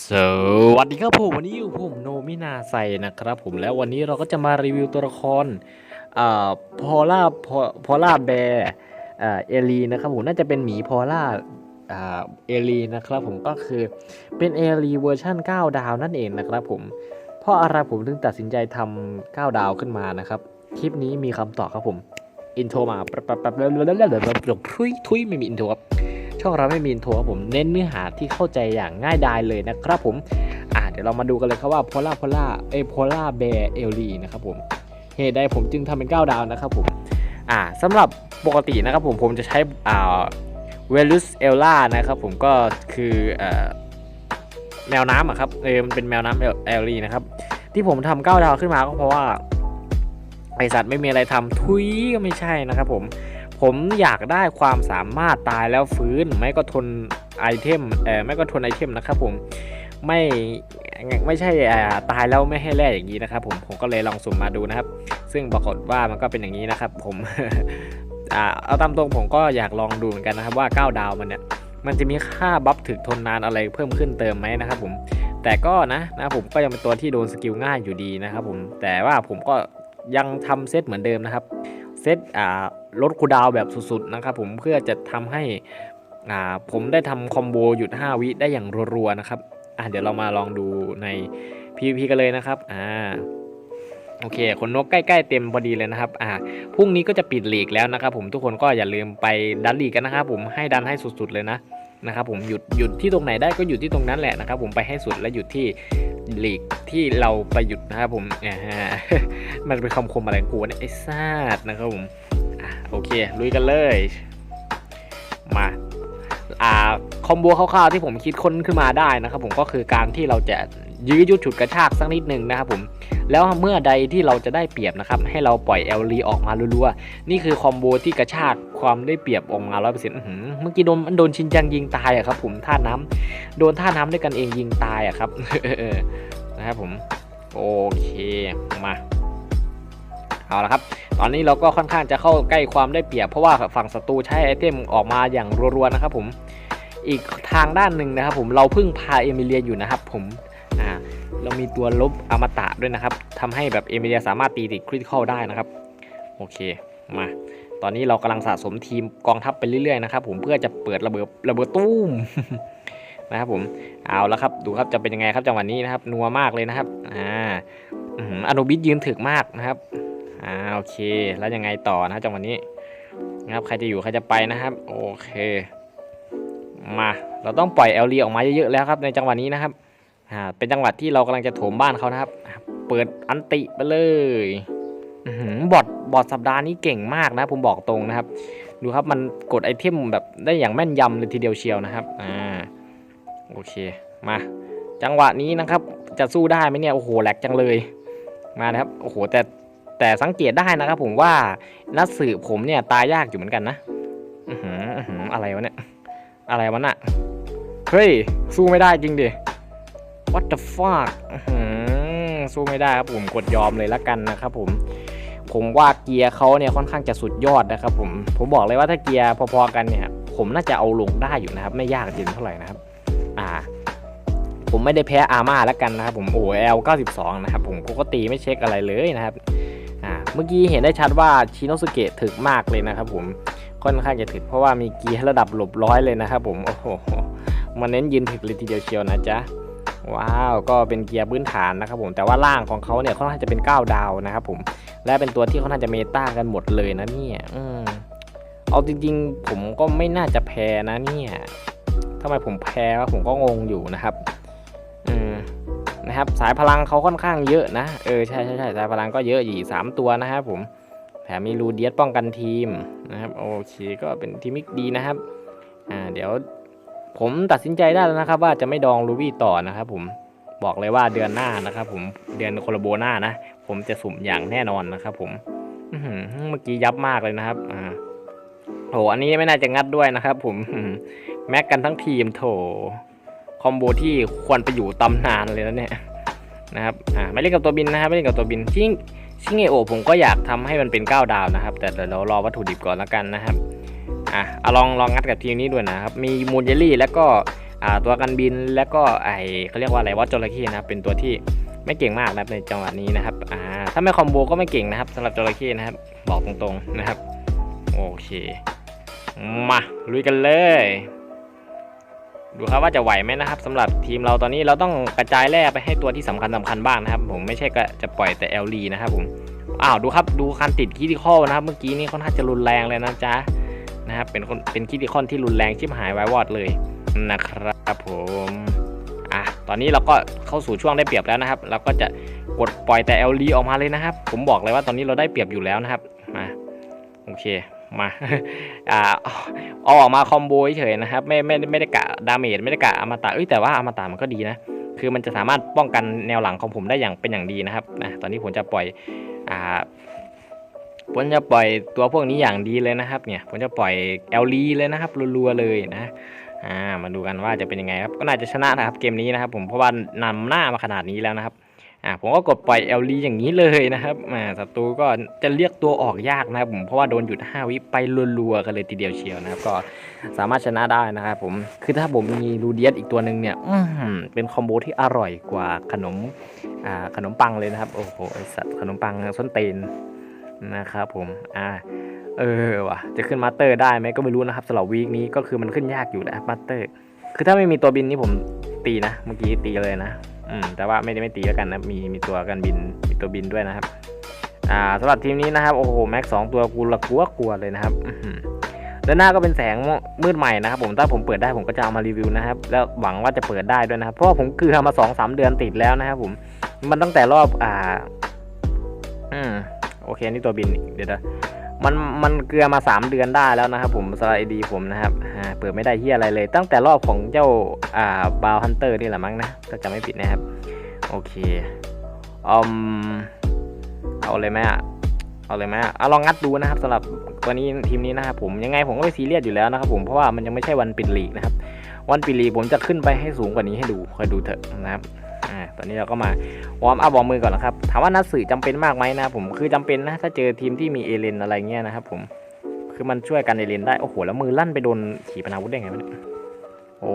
สวัสดีครับผมวันนี้อยู่ผมโนมินาไซนะครับผมแล้ววันนี้เราก็จะมารีวิวตัวละครอ่าพอล่าพอล่าแบร์อ่าเอลีนะครับผมน่าจะเป็นหมีพอล่าอ่าเอลีนะครับผมก็คือเป็นเอลีเวอร์ชัน9 ดาวนั่นเองนะครับผมเพราะอะไรผมถึงตัดสินใจทำ9 ดาวขึ้นมานะครับ คลิปนี้มีคำตอบครับผมอินโทรมาแป๊บๆๆๆๆทุยทุยไม่มีอินโทรครับ ช่องเราไม่มีอินโทรครับผมเน้นเนื้อหาที่เข้าใจอย่างง่ายดายเลยนะครับผมอ่าเดี๋ยวเรามาดูกันเลยครับว่าโพล่าโพล่าเอโพล่าแบรเอลลีนะครับผมเหตุใดผมจึงทำเป็น 9 ดาวนะครับผมอ่าสำหรับปกตินะครับผมผมจะใช้อ่าเวลุสเอลล่านะครับผมก็คือเอ่อแมวน้ำอะครับเออมันเป็นแมวน้ำเอลลีนะครับที่ผมทำ9ดาวขึ้นมาก็เพราะว่าไอสัตว์ไม่มีอะไรทำทุยก็ไม่ใช่นะครับผม ผมอยากได้ความสามารถตายแล้วฟื้น ไม่ก็ทนไอเทมเออไม่ก็ทนไอเทมนะครับผมไม่ไม่ใช่ตายแล้วไม่ให้แร่อย่างนี้นะครับผมผมก็เลยลองสุ่มมาดูนะครับ ซึ่งปรากฏว่ามันก็เป็นอย่างนี้นะครับ ผมอเอาตามตรงผมก็อยากลองดูเหมือนกันนะครับว่า 9 ดาวมันเนี่ยมันจะมีค่าบัฟถึกทนนานอะไรเพิ่มขึ้นเติมไหมนะครับผมแต่ก็นะนะผมก็ยังเป็นตัวที่โดนสกิลง่ายอยู่ดีนะครับผมแต่ว่าผมก็ยังทำเซตเหมือนเดิมนะครับ เซตอ่าลดคูดาวแบบสุดๆนะครับผมเพื่อจะทำให้อ่าผมได้ทำคอมโบหยุด 5 วิได้อย่างรัวๆนะครับอะเดี๋ยวเรามาลองดูใน PVP กันเลยนะครับอ่าโอเคขนนกใกล้ๆเต็มพอดีเลยนะครับอ่าพรุ่งนี้ก็จะปิดหลีกแล้วนะครับผมทุกคนก็อย่าลืมไปดันหลีกกันนะครับผมให้ดันให้สุดๆเลยนะนะครับผมหยุดหยุดที่ตรงไหนได้ก็หยุดที่ตรงนั้นแหละนะครับผมไปให้สุดและหยุดที่ หลีกที่เราไปหยุดนะครับผมอ่ามันเป็นคำคมอะไรกูเนี่ยไอ้ซาดนะครับผมอะโอเคลุยกันเลย มาอ่าคอมโบคร่าวๆที่ผมคิดค้นขึ้นมาได้นะครับผมก็คือการที่เราจะยื้อยุดฉุดกระชากสักนิดหนึ่งนะครับผมแล้วเมื่อใดที่เราจะได้เปรียบนะครับให้เราปล่อยเอลลีออกมารัวๆนี่คือคอมโบที่กระชาก ความได้เปรียบออกมาร้อยเปอร์เซ็นต์เมื่อกี้โดนมันโดนชินจังยิงตายอะครับ ผมท่าน้ำโดนท่าน้ำด้วยกันเองยิงตายอะครับนะครับผมโอเคมาเอาละครับ ตอนนี้เราก็ค่อนข้างจะเข้าใกล้ความได้เปรียบ เพราะว่าฝั่งศัตรูใช้ไอเทมออกมาอย่างรัวๆนะครับผมอีกทางด้านหนึ่งนะครับ ผมเราพิ่งพาเอมิเลียอยู่นะครับ ผมอ่าเรามีตัวลบอมตะด้วยนะครับทำให้แบบเอมิเลียสามารถตีติดคริติคอลได้นะครับ โอเคมา ตอนนี้เรากำลังสะสมทีมกองทัพไปเรื่อยๆนะครับผมเพื่อจะเปิดระเบิดระเบิดตู้มนะครับผมเอาและครับดูครับจะเป็นยังไงครับจังหวะนี้นะครับนัวมากเลยนะครับอ่าอื้อหืออนุบิสยืนถึกมากนะครับอ่าโอเคแล้วยังไงต่อนะจังหวะนี้นะครับใครจะอยู่ใครจะไปนะครับโอเคมาเราต้องปล่อยเอลลีออกมาเยอะๆแล้วครับในจังหวะนี้นะครับอ่าเป็นจังหวะที่เรากำลังจะโถมบ้านเขานะครับ เปิดอันติไปเลยอื้อหือ บอทบอทสัปดาห์นี้เก่งมากนะผมบอกตรงนะครับ ดูครับมันกดไอเทมแบบได้อย่างแม่นยำเลยทีเดียวเชียวนะครับอ่าโอเคมา จังหวะนี้นะครับ จะสู้ได้ไหมเนี่ยโอ้โหแหลกจังเลยมานะครับโอ้โหแต่แต่สังเกตได้นะครับ ผมว่านักสืบผมเนี่ยตายยากอยู่เหมือนกันนะอือหืออื้ออะไรวะเนี่ยอะไรวะน่ะเฮ้ยสู้ไม่ได้จริงดิ what the fuck อื้อหือสู้ไม่ได้ครับผมกดยอมเลยละกันนะครับผม ผมว่าเกียร์เขาเนี่ยค่อนข้างจะสุดยอดนะครับผมผมบอกเลยว่าถ้าเกียร์พอๆกันเนี่ย ผมน่าจะเอาลงได้อยู่นะครับ ไม่ยากจริงเท่าไหร่นะครับ อ่า ผมไม่ได้แพ้อาม่าแล้วกันนะครับผมโอ้เอล92นะครับผมปกติไม่เช็คอะไรเลยนะครับอ่าเมื่อกี้เห็นได้ชัดว่าชิโนสุเกะถึกมากเลยนะครับผมค่อนข้างจะถึกเพราะว่ามีเกียร์ระดับหลบร้อยเลยนะครับผมโอ้โหมันเน้นยืนถึกเลยทีเดียวเชียวนะจ๊ะ ว้าว ก็เป็นเกียร์พื้นฐานนะครับผม แต่ว่าล่างของเขาเนี่ยค่อนข้างจะเป็น 9 ดาวนะครับผม และเป็นตัวที่ค่อนข้างจะเมตากันหมดเลยนะเนี่ยอืมเอาจริงๆ ผมก็ไม่น่าจะแพ้นะเนี่ยทำไมผมแพ้วะผมก็งงอยู่นะครับ อืมนะครับ สายพลังเขาค่อนข้างเยอะนะ เออใช่ใช่ใช่สายพลังก็เยอะอยู่สามตัวนะครับผม แถมมีรูเดียสป้องกันทีมนะครับ โอเค ก็เป็นทีมิกดีนะครับ อ่า เดี๋ยว ผมตัดสินใจได้แล้วนะครับ ว่าจะไม่ดองลูบี้ต่อนะครับ ผมบอกเลยว่าเดือนหน้านะครับ ผมเดือนโคลโบหน้านะผมจะสุ่มอย่างแน่นอนนะครับผมอืเมื่อกี้ยับมากเลยนะครับอ่าโหอันนี้ไม่น่าจะงัดด้วยนะครับ ผมแม็กกันทั้งทีมโถคอมโบที่ควรไปอยู่ตำนานเลยแล้วเนี่ยนะครับอ่าไม่เล่นกับตัวบินนะครับไม่เล่นกับตัวบินชิงชิงเอโอผมก็อยากทำให้มันเป็น9ดาวนะครับ แต่เดี๋ยวเรารอวัตถุดิบก่อนแล้วกันนะครับ อะเอาลองลองงัดกับทีมนี้ด้วยนะครับ มีมูนเยลลี่แล้วก็อ่าตัวกันบินแล้วก็ไอเขาเรียกว่าอะไรว่าจระเข้นะครับเป็นตัวที่ไม่เก่งมากนะครับในจังหวะนี้นะครับอ่าถ้าไม่คอมโบก็ไม่เก่งนะครับสำหรับจระเข้นะครับบอกตรงๆนะครับ โอเค มาลุยกันเลย ดูครับว่าจะไหวไหมนะครับสำหรับทีมเราตอนนี้เราต้องกระจายแร่ไปให้ตัวที่สำคัญสำคัญบ้างนะครับ ผมไม่ใช่ก็จะปล่อยแต่เอลลีนะครับผมอ้าวดูครับดูคันติดคิติคอลนะครับ เมื่อกี้นี่ค่อนข้างจะรุนแรงเลยนะจ๊ะ นะครับเป็นคนเป็นคิติคอนที่รุนแรงชิบหายไว้วอดเลยนะครับผมอะตอนนี้เราก็เข้าสู่ช่วงได้เปรียบแล้วนะครับ เราก็จะกดปล่อยแต่เอลลีออกมาเลยนะครับ ผมบอกเลยว่าตอนนี้เราได้เปรียบอยู่แล้วนะครับมาโอเคมาอ่าเอาออกมาคอมโบเฉยนะครับ ไม่ไม่ไม่ได้กะดาเมจไม่ได้กะอมตะเอ้ยแต่ว่าอมตะมันก็ดีนะคือมันจะสามารถป้องกันแนวหลังของผมได้อย่างเป็นอย่างดีนะครับนะตอนนี้ผมจะปล่อยอ่า ผมจะปล่อยตัวพวกนี้อย่างดีเลยนะครับ เนี่ยผมจะปล่อยเอลลีเลยนะครับรัวๆเลยนะอ่ามาดูกันว่าจะเป็นยังไงครับก็น่าจะชนะนะครับเกมนี้นะครับ ผมเพราะว่านำหน้ามาขนาดนี้แล้วนะครับอ่าผมก็กดปล่อย LD อย่างนี้เลยนะครับอ่าศัตรูก็จะเรียกตัวออกยากนะครับผมเพราะว่าโดนหยุด5วิไปรัวๆกันเลยทีเดียวเชียวนะครับ ก็สามารถชนะได้นะครับผมคือถ้าผมมีลูเดียสอีกตัวหนึ่งเนี่ยอื้อหือเป็นคอมโบที่อร่อยกว่าขนมอ่าขนมปังเลยนะครับโอ้โหไอสัตว์ขนมปังส้นเตน นะครับผมอ่าเออว่ะจะขึ้นมาสเตอร์ได้ไหมก็ไม่รู้นะครับสำหรับวีคนี้ก็คือมันขึ้นยากอยู่นะมาสเตอร์ คือถ้าไม่มีตัวบินนี่ผมตีนะ เมื่อกี้ตีเลยนะอืมแต่ว่าไม่ได้ไม่ตีแล้วกันนะมีมีตัวกันบินมีตัวบินด้วยนะครับอ่าสำหรับทีมนี้นะครับโอ้โหแม็กสองตัวกูละกลัวกลัวเลยนะครับอื้อหือด้านหน้าก็เป็นแสงมืดใหม่นะครับผมถ้าผมเปิดได้ผมก็จะเอามารีวิวนะครับแล้วหวังว่าจะเปิดได้ด้วยนะครับเพราะว่าผมเกลือมาสองสามเดือนติดแล้วนะครับผมมันตั้งแต่รอบอ่า อืม เคนี่ตัวบินเดี๋ยวนะมันมันเกลือมาสามเดือนได้แล้วนะครับผมสไลดีผมนะครับเปิดไม่ได้ที่อะไรเลย ตั้งแต่รอบของเจ้าอ่าบาวฮันเตอร์นี่แหละมั้งนะถ้าจำไม่ผิดนะครับ โอเคอืมเอาเลยไหมอะเอาเลยไหมอะอาลองงัดดูนะครับสำหรับตัวนี้ทีมนี้นะครับผมยังไงผมก็ไม่ซีเรียสอยู่แล้วนะครับผมเพราะว่ามันยังไม่ใช่วันปิดลีกนะครับ วันปิดลีกผมจะขึ้นไปให้สูงกว่านี้ให้ดูคอยดูเถอะนะครับ อ่าตอนนี้เราก็มาวอร์มอัพวอร์มมือก่อนนะครับ ถามว่านัดสื่อจำเป็นมากไหมนะผมคือจำเป็นนะถ้าเจอทีมที่มีเอเลนอะไรเงี้ยนะครับผมคือมันช่วยกันเอเลนได้โอ้โหแล้วมือลั่นไปโดนขีปนาวุธได้ไงวะเนี่ยโอ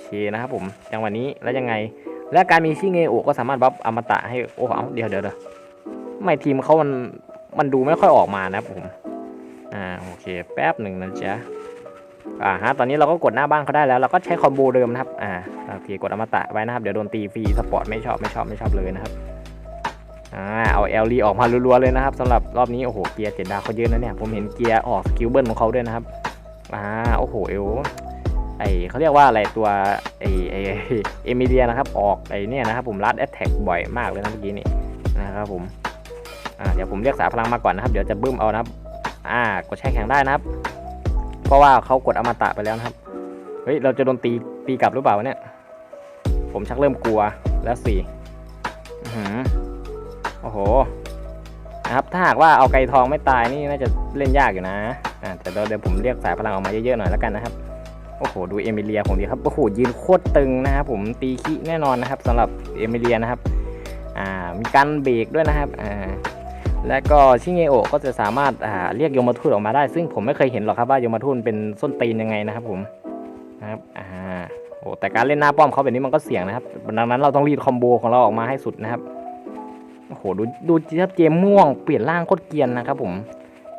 เคนะครับผมจังหวะนี้แล้วยังไง และการมีชิเงโอก็สามารถบัฟอมตะให้โอ้เอาเดี๋ยวเดี๋ยวเดี๋ยวไม่ทีมเขามันมันดูไม่ค่อยออกมานะผมอ่าโอเค แป๊บหนึ่งนะจ๊ะ อ่าฮะตอนนี้เราก็กดหน้าบ้านเขาได้แล้ว เราก็ใช้คอมโบเดิมนะครับอ่าโอเคกดอมตะไว้นะครับ เดี๋ยวโดนตีฟรีสปอร์ตไม่ชอบไม่ชอบไม่ชอบเลยนะครับอ่าเอาเอลลีออกมารัวๆเลยนะครับสำหรับรอบนี้โอ้โหเกียร์เจ็ดดาวเขาเยอะนะเนี่ยผมเห็นเกียร์ออกสกิลเบิลของเขาด้วยนะครับอ่าโอ้โหเอวไอเขาเรียกว่าอะไรตัวไอไอไอ้เอมิเลียนะครับออกไอเนี่ยนะครับผมรัดแอตแทกบ่อยมากเลยนะเมื่อกี้นี่นะครับผมอ่าเดี๋ยวผมเรียกสายพลังมาก่อนนะครับ เดี๋ยวจะบึ้มเอานะครับ อ่ากดแช่แข็งได้นะครับ เพราะว่าเขากดอมตะไปแล้วนะครับ เฮ้ย เราจะโดนตีตีกลับหรือเปล่าเนี่ย ผมชักเริ่มกลัวแล้วสิอื้อหือโอ้โห นะครับ ถ้าหากว่าเอาไก่ทองไม่ตายนี่น่าจะเล่นยากอยู่นะ อ่าแต่เดี๋ยวผมเรียกสายพลังออกมาเยอะๆหน่อยแล้วกันนะครับ โอ้โห ดูเอมิเลียผมดีครับ โอ้โห ยืนโคตรตึงนะครับผม ตีขี้แน่นอนนะครับสำหรับเอมิเลียนะครับ อ่า มีการเบรกด้วยนะครับ อ่า และก็ชิเงโอก็จะสามารถาเรียกยมาทูตออกมาได้ ซึ่งผมไม่เคยเห็นหรอกครับว่ายมาทูตเป็นส้นตีนยังไงนะครับผมนะครับอ่าโอ้แต่การเล่นหน้าป้อมเขาแบบนี้มันก็เสี่ยงนะครับดังนั้นเราต้องรีดคอมโบของเราออกมาให้สุดนะครับโอ้โหดูดูครับเจมม่วงเปลี่ยนร่างโคตรเกียนนะครับผม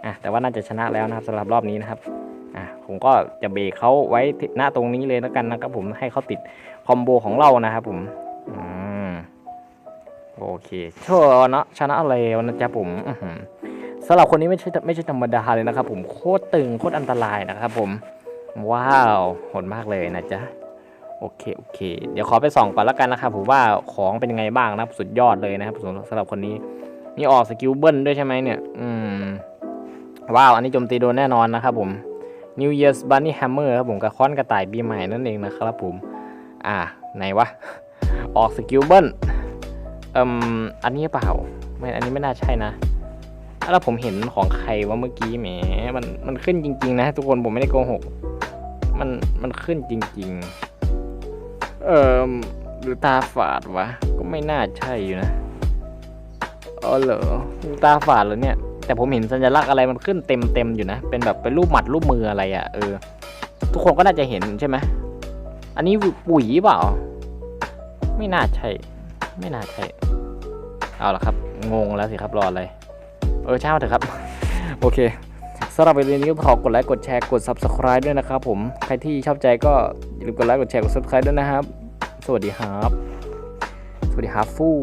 อะแต่ว่าน่าจะชนะแล้วนะครับสำหรับรอบนี้นะครับอะผมก็จะเบรกเขาไว้หน้าตรงนี้เลยแล้วกันนะครับผมให้เขาติดคอมโบของเรานะครับผมอืม โอเคชนะชนะแล้วนะจ๊ะผมอื้อหือสำหรับคนนี้ไม่ใช่ไม่ใช่ธรรมดาเลยนะครับผมโคตรตึงโคตรอันตรายนะครับผม ว้าวโหดมากเลยนะจ๊ะโอเคโอเค เดี๋ยวขอไปส่องก่อนล้วกันนะครับผมว่าของเป็นยังไงบ้างนะสุดยอดเลยนะครับสำหรับคนนี้นี่ออกสกิลเบิ้ลด้วยใช่ไหมเนี่ย อืม ว้าว อันนี้โจมตีโดนแน่นอนนะครับผม New Year's Bunny Hammer ครับผมกับค้อนกระต่ายปีใหม่นั่นเองนะครับผม อ่า ไหนวะ ออกสกิลเบิล เอ่มอันนี้เปล่าไม่อันนี้ไม่น่าใช่นะแล้วผมเห็นของใครว่าเมื่อกี้แหมมันมันขึ้นจริง ๆ นะ ทุกคนผมไม่ได้โกหก มันมันขึ้นจริง ๆ เอ่อหรือตาฝาดวะ ก็ไม่น่าใช่อยู่นะเออเหรอตาฝาดเหรอเนี่ย แต่ผมเห็นสัญลักษณ์อะไรมันขึ้นเต็มเต็มๆอยู่นะ เป็นแบบเป็นรูปหมัดรูปมืออะไรอะ่ะเออ ทุกคนก็น่าจะเห็นใช่ไหมอันนี้ปุ๋ยเปล่า ไม่น่าใช่ ไม่น่าใช่ เอาละครับ งงแล้วสิครับรออะไร เออเช่าเถอะครับ โอเคสำหรับวิดีโอนี้ก็ขอกดไลค์กดแชร์กด subscribe ด้วยนะครับผมใครที่ชอบใจก็อย่าลืมกดไลค์กดแชร์กด subscribe ด้วยนะครับ สวัสดีครับ สวัสดีครับฟู่